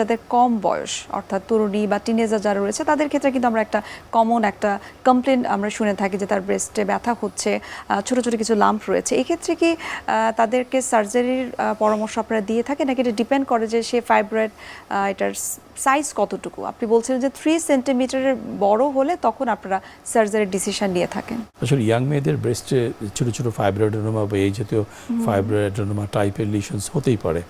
যাদের কম বয়স অর্থাৎ তরুণী বা টিনেজার যারা রয়েছে তাদের ক্ষেত্রে কিন্তু আমরা একটা কমন একটা কমপ্লেন আমরা শুনে থাকি যে তার ব্রেস্টে ব্যথা হচ্ছে ছোট ছোট কিছু লাম্প রয়েছে। এক্ষেত্রে কি তাদেরকে সার্জারির পরামর্শ আপনারা দিয়ে থাকে নাকি এটা ডিপেন্ড করে যে সে ফাইব্রয়েড এটার সাইজ কতটুকু? আপনি বলছেন যে থ্রি সেন্টিমিটারের বড় হলে তখন আপনারা সার্জারির ডিসিশন নিয়ে থাকেন। আসলে ইয়াং মেয়েদের ব্রেস্টে ছোট ছোট ফাইব্রয়েডেনোমা বা এই জাতীয় ফাইব্রয়েডেনোমা টাইপের লিশনস হতেই পারে।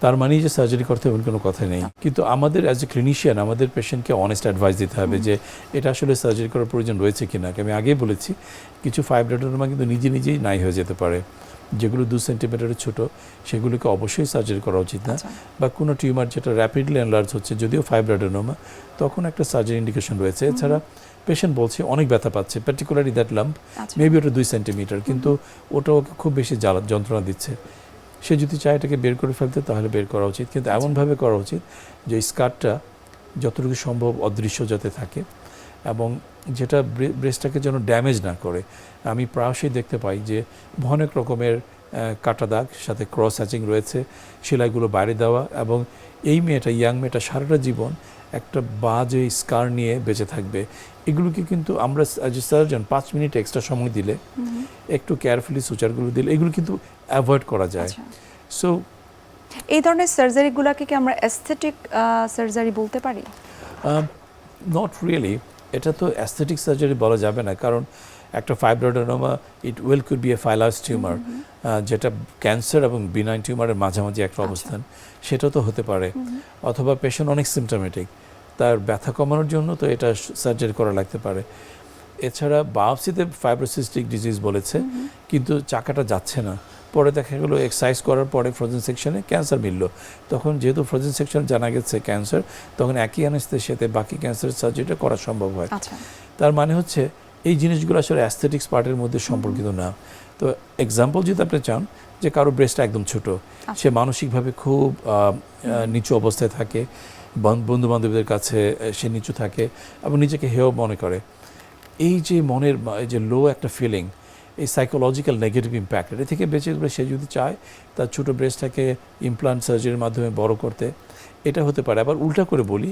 তার মানেই যে সার্জারি করতে এমন কোনো কথা নেই। কিন্তু আমাদের অ্যাজ এ ক্লিনিশিয়ান আমাদের পেশেন্টকে অনেস্ট অ্যাডভাইস দিতে হবে যে এটা আসলে সার্জারি করার প্রয়োজন রয়েছে কিনা। আমি আগেই বলেছি কিছু ফাইব্রয়েডেনোমা কিন্তু নিজে নিজেই নাই হয়ে যেতে পারে। যেগুলো দু সেন্টিমিটারের ছোট সেগুলোকে অবশ্যই সার্জারি করা উচিত না। আচ্ছা। বা কোনো টিউমার যেটা র্যাপিডলি এনলার্জ হচ্ছে যদিও ফাইব্রয়েডেনোমা তখন একটা সার্জারি ইন্ডিকেশন রয়েছে। এছাড়া পেশেন্ট বলছে অনেক ব্যথা পাচ্ছে পার্টিকুলারলি দ্যাট লাম্প মেবি ওটা দুই সেন্টিমিটার কিন্তু ওটা ওকে খুব বেশি জ্বালা যন্ত্রণা দিচ্ছে। সে যদি চায় এটাকে বের করে ফেলতে তাহলে বের করা উচিত। কিন্তু এমনভাবে করা উচিত যে স্কার্টটা যতটুকু সম্ভব অদৃশ্য যাতে থাকে এবং যেটা ব্রেস্টটাকে যেন ড্যামেজ না করে। আমি প্রায়শই দেখতে পাই যে অনেক রকমের কাটা দাগ সাথে ক্রস হ্যাচিং রয়েছে সেলাইগুলো বাইরে দেওয়া এবং এই মেয়েটা ইয়াং মেয়েটা সারাটা জীবন একটা বাজে স্কার নিয়ে বেঁচে থাকবে। এগুলোকে কিন্তু আমরা সার্জন পাঁচ মিনিট এক্সট্রা সময় দিলে একটু কেয়ারফুলি সুচারগুলো দিলে এগুলো কিন্তু অ্যাভয়েড করা যায়। আচ্ছা। সো এই ধরনের সার্জারিগুলোকে কি আমরা অ্যাস্থেটিক সার্জারি বলতে পারি? নট রিয়েলি এটা তো অ্যাস্থেটিক সার্জারি বলা যাবে না কারণ একটা fibroadenoma it will could be a phyllodes tumour যেটা ক্যান্সার এবং বিনাইন টিউমারের মাঝামাঝি একটা আচ্ছা। অবস্থান সেটা তো হতে পারে। অথবা পেশেন্ট অনেক সিমটোমেটিক তার ব্যথা কমানোর জন্য তো এটা সার্জারি করা লাগতে পারে। এছাড়া বায়োপসিতে ফাইব্রোসিস্টিক ডিজিজ বলেছে কিন্তু চাকাটা যাচ্ছে না। পরে দেখা গেলো এক্সারসাইজ করার পরে ফ্রোজেন সেকশনে ক্যান্সার মিলল। তখন যেহেতু ফ্রোজেন সেকশন জানা গেছে ক্যান্সার তখন একই সাথে বাকি ক্যান্সার সার্জারিটা করা সম্ভব হয়। আচ্ছা। তার মানে হচ্ছে এই জিনিসগুলো আসলে অ্যাস্থেটিক্স পার্টের মধ্যে সম্পর্কিত না। তো এক্সাম্পল যদি আপনি চান যে কারও ব্রেস্টটা একদম ছোট সে মানসিকভাবে খুব নিচু অবস্থায় থাকে বন্ধু বান্ধবীদের কাছে সে নিচু থাকে এবং নিজেকে হেয় মনে করে। এই যে মনের যে লো একটা ফিলিং এই সাইকোলজিক্যাল নেগেটিভ ইম্প্যাক্ট এটা থেকে বেঁচে সে যদি চায় তার ছোটো ব্রেস্টটাকে ইমপ্লান্ট সার্জারির মাধ্যমে বড় করতে এটা হতে পারে। আবার উল্টা করে বলি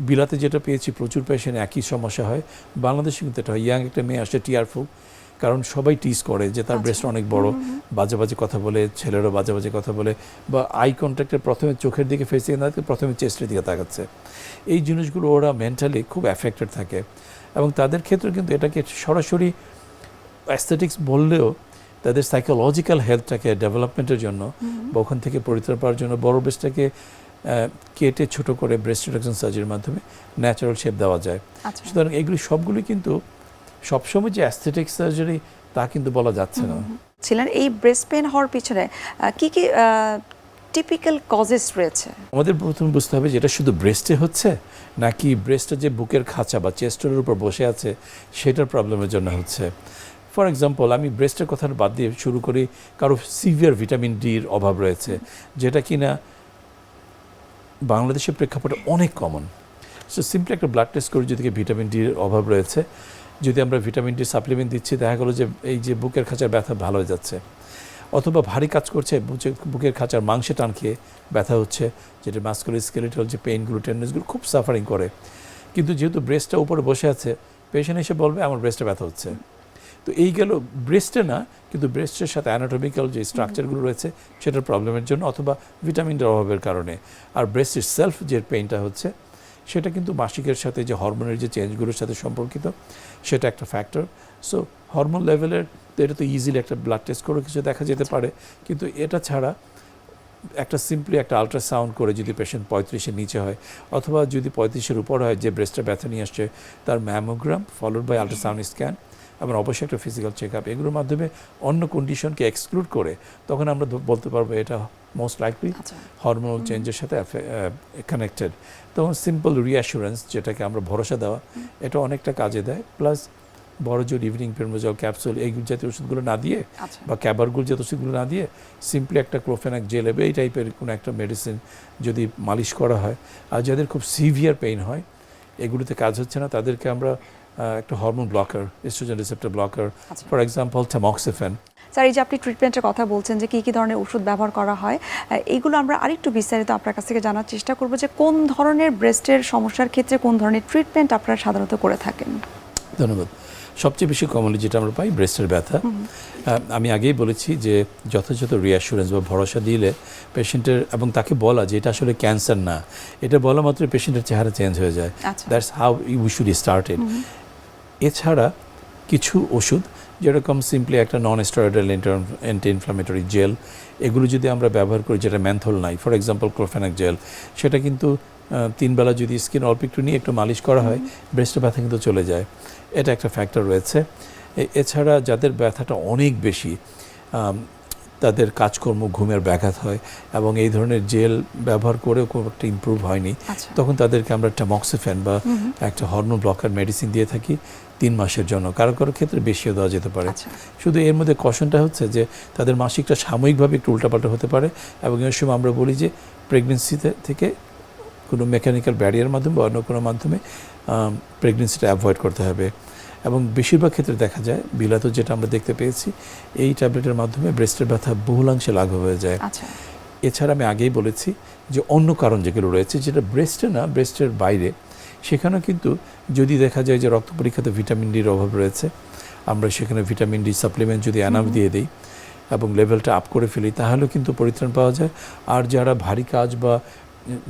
বিলাতে যেটা পেয়েছি প্রচুর পেশেন্ট একই সমস্যা হয়। বাংলাদেশে কিন্তু এটা হয়। ইয়াং একটা মেয়ে আসে টিয়ারফুল কারণ সবাই টিস করে যে তার আচ্ছা। ব্রেস্ট অনেক বড়। বাজে বাজে কথা বলে ছেলেরও বাজে বাজে কথা বলে বা আই কন্ট্যাক্টের প্রথমে চোখের দিকে ফেসে না থাকে, প্রথমে চেস্টের দিকে তাকাচ্ছে। এই জিনিসগুলো ওরা মেন্টালি খুব অ্যাফেক্টেড থাকে এবং তাদের ক্ষেত্রে কিন্তু এটাকে সরাসরি অ্যাস্থেটিক্স বললেও তাদের সাইকোলজিক্যাল হেলথটাকে ডেভেলপমেন্টের জন্য বা ওখান থেকে পরিত্রাণ পাওয়ার জন্য বড় ব্রেস্টটাকে কেটে ছোট করে ব্রেস্ট রিডাকশন সার্জারির মাধ্যমে ন্যাচারাল শেপ দেওয়া যায়। আচ্ছা। সুতরাং এগুলি সবগুলি কিন্তু সবসময় যে অ্যাস্থেটিক সার্জারি তা কিন্তু বলা যাচ্ছে না। ছিলেন এই ব্রেস্ট পেন হওয়ার পিছনে কি কি টিপিক্যাল কজেস রয়েছে? আমাদের প্রথমে বুঝতে হবে যে এটা শুধু ব্রেস্টে হচ্ছে নাকি ব্রেস্টের যে বুকের খাঁচা বা চেস্টের উপর বসে আছে সেটার প্রবলেমের জন্য হচ্ছে। ফর এক্সাম্পল আমি ব্রেস্টের কথা বাদ দিয়ে শুরু করি কারও সিভিয়ার ভিটামিন ডির অভাব রয়েছে যেটা কিনা বাংলাদেশের প্রেক্ষাপটে অনেক কমন সো সিম্পলি একটা ব্লাড টেস্ট করে যদি ভিটামিন ডির অভাব রয়েছে, যদি আমরা ভিটামিন ডি সাপ্লিমেন্ট দিচ্ছি, দেখা গেলো যে এই যে বুকের খাঁচার ব্যথা ভালো হয়ে যাচ্ছে। অথবা ভারী কাজ করছে বুকে- বুকের খাঁচার মাংসে টান খেয়ে ব্যথা হচ্ছে, যেটা মাস্কুলার স্কেলেটাল যে পেইনগুলো টেন্ডেন্সগুলো খুব সাফারিং করে। কিন্তু যেহেতু ব্রেস্টটা উপরে বসে আছে পেশেন্ট এসে বলবে, আমার ব্রেস্টে ব্যথা হচ্ছে। তো এই গেল ব্রেস্টে না কিন্তু ব্রেস্টের সাথে অ্যানাটমিক্যাল যে স্ট্রাকচারগুলো রয়েছে সেটার প্রবলেমের জন্য অথবা ভিটামিনটার অভাবের কারণে। আর ব্রেস্টের সেলফ যে পেইনটা হচ্ছে সেটা কিন্তু মাসিকের সাথে যে হরমোনের যে চেঞ্জগুলোর সাথে সম্পর্কিত সেটা একটা ফ্যাক্টর সো হরমোন লেভেলের তো এটা তো ইজিলি একটা ব্লাড টেস্ট করে কিছু দেখা যেতে পারে। কিন্তু এটা ছাড়া একটা সিম্পলি একটা আলট্রাসাউন্ড করে যদি পেশেন্ট পঁয়ত্রিশের নিচে হয় অথবা যদি পঁয়ত্রিশের উপর হয় যে ব্রেস্টটা ব্যথা নিয়ে আসছে তার mammogram followed by ultrasound scan এবং অবশ্যই একটা ফিজিক্যাল চেক আপ এগুলোর মাধ্যমে অন্য কন্ডিশনকে এক্সক্লুড করে তখন আমরা বলতে পারব এটা মোস্ট লাইকলি হরমোনাল চেঞ্জের সাথে কানেক্টেড তখন সিম্পল রিঅ্যাসুরেন্স যেটাকে আমরা ভরসা দেওয়া এটা অনেকটা কাজে দেয়। প্লাস বড় জোর ইভিনিং পেরমোজল ক্যাপসুল এই জাতীয় ওষুধগুলো না দিয়ে আচ্ছা। বা ক্যাবারগুল জাতীয় ওষুধগুলো না দিয়ে সিম্পলি একটা ক্লোফেনাক জেল এই টাইপের কোনো একটা মেডিসিন যদি মালিশ করা হয়। আর যাদের খুব সিভিয়ার পেইন হয় এগুলোতে কাজ হচ্ছে না। তাদেরকে আমরা একটা hormone blocker oestrogen receptor blocker for example tamoxifen sir এই যে আপনি ট্রিটমেন্টের কথা বলছেন যে কী কী ধরনের ওষুধ ব্যবহার করা হয় এইগুলো আমরা আরেকটু বিস্তারিত আপনার কাছ থেকে জানার চেষ্টা করব যে কোন ধরনের ব্রেস্টের সমস্যার ক্ষেত্রে কোন ধরনের ট্রিটমেন্ট আপনারা সাধারণত করে থাকেন? ধন্যবাদ। সবচেয়ে বেশি কমনলি যেটা আমরা পাই ব্রেস্টের ব্যথা। আমি আগেই বলেছি যে যথাযথ রিঅ্যাসুরেন্স বা ভরসা দিলে পেশেন্টের এবং তাকে বলা যে এটা আসলে ক্যান্সার না এটা বলা মাত্র পেশেন্টের চেহারা চেঞ্জ হয়ে যায়। That's how you should started এছাড়া কিছু ওষুধ যেরকম সিম্পলি একটা non steroidal anti inflammatory gel এগুলো যদি আমরা ব্যবহার করি যেটা ম্যান্থল নাই ফর এক্সাম্পল ক্লোফেনাক জেল সেটা কিন্তু তিনবেলা যদি স্কিন অল্প একটু নিয়ে একটু মালিশ করা হয় ব্রেস্ট ব্যথা কিন্তু চলে যায়। এটা একটা ফ্যাক্টর রয়েছে। এছাড়া যাদের ব্যথাটা অনেক বেশি তাদের কাজকর্ম ঘুমের ব্যাঘাত হয় এবং এই ধরনের জেল ব্যবহার করেও খুব একটা ইমপ্রুভ হয়নি। আচ্ছা। তখন তাদেরকে আমরা একটা মক্সিফেন বা। একটা হরমোন ব্লকার মেডিসিন দিয়ে থাকি তিন মাসের জন্য। কারও কারও ক্ষেত্রে বেশিও দেওয়া যেতে পারে। আচ্ছা। শুধু এর মধ্যে কশনটা হচ্ছে যে তাদের মাসিকটা সাময়িকভাবে একটু উল্টাপাল্টা হতে পারে এবং এর সময় আমরা বলি যে প্রেগনেন্সিতে থেকে কোনো মেকানিক্যাল ব্যারিয়ার মাধ্যমে বা অন্য কোনো মাধ্যমে প্রেগনেন্সিটা অ্যাভয়েড করতে হবে। এবং বেশিরভাগ ক্ষেত্রে দেখা যায় বিলাত যেটা আমরা দেখতে পেয়েছি এই ট্যাবলেটের মাধ্যমে ব্রেস্টের ব্যথা বহুলাংশে লাঘব হয়ে যায়। আচ্ছা। এছাড়া আমি আগেই বলেছি যে অন্য কারণ যেগুলো রয়েছে যেটা ব্রেস্টে না ব্রেস্টের বাইরে সেখানেও কিন্তু যদি দেখা যায় যে রক্ত পরীক্ষাতে ভিটামিন ডির অভাব রয়েছে আমরা সেখানে ভিটামিন ডি সাপ্লিমেন্ট যদি অ্যানাফ দিয়ে দিই এবং লেভেলটা আপ করে ফেলি তাহলেও কিন্তু পরিত্রাণ পাওয়া যায়। আর যারা ভারী কাজ বা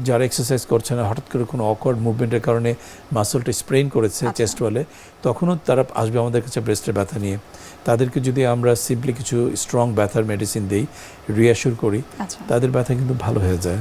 যারা এক্সারসাইজ করছে না হঠাৎ করে কোনো অকওয়ার্ড মুভমেন্টের কারণে মাসলটা স্প্রেন করেছে আচ্ছা। চেস্ট ওয়ালে তখনও তারা আসবে আমাদের কাছে ব্রেস্টের ব্যথা নিয়ে। তাদেরকে যদি আমরা সিম্পলি কিছু স্ট্রং ব্যথার মেডিসিন দিই রিয়াসুর করি আচ্ছা। তাদের ব্যথা কিন্তু ভালো হয়ে যায়।